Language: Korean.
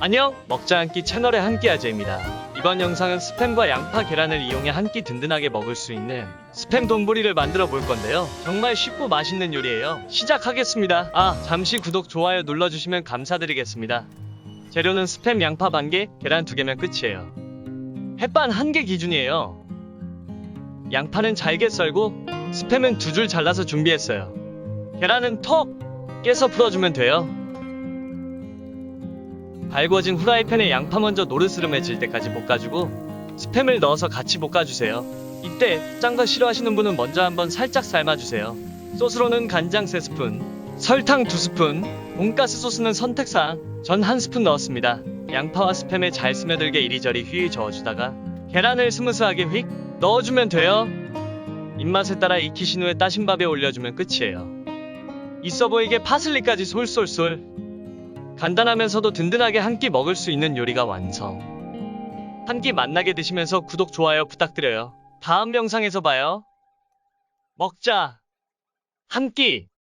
안녕 먹자 한 끼 채널의 한 끼 아재입니다. 이번 영상은 스팸과 양파 계란을 이용해 한 끼 든든하게 먹을 수 있는 스팸 돈부리를 만들어 볼 건데요. 정말 쉽고 맛있는 요리예요. 시작하겠습니다. 아 잠시 구독 좋아요 눌러주시면 감사드리겠습니다. 재료는 스팸 양파 반개 계란 두 개면 끝이에요. 햇반 한 개 기준이에요. 양파는 잘게 썰고 스팸은 두 줄 잘라서 준비했어요. 계란은 톡 깨서 풀어주면 돼요 달궈진 후라이팬에 양파 먼저 노르스름해질 때까지 볶아주고 스팸을 넣어서 같이 볶아주세요. 이때 짠 거 싫어하시는 분은 먼저 한번 살짝 삶아주세요. 소스로는 간장 3스푼, 설탕 2스푼, 돈가스 소스는 선택사항, 전 1스푼 넣었습니다. 양파와 스팸에 잘 스며들게 이리저리 휘휘 저어주다가 계란을 스무스하게 휙 넣어주면 돼요. 입맛에 따라 익히신 후에 따신 밥에 올려주면 끝이에요. 있어 보이게 파슬리까지 솔솔솔 간단하면서도 든든하게 한 끼 먹을 수 있는 요리가 완성. 한 끼 맛나게 드시면서 구독, 좋아요 부탁드려요. 다음 영상에서 봐요. 먹자. 한 끼.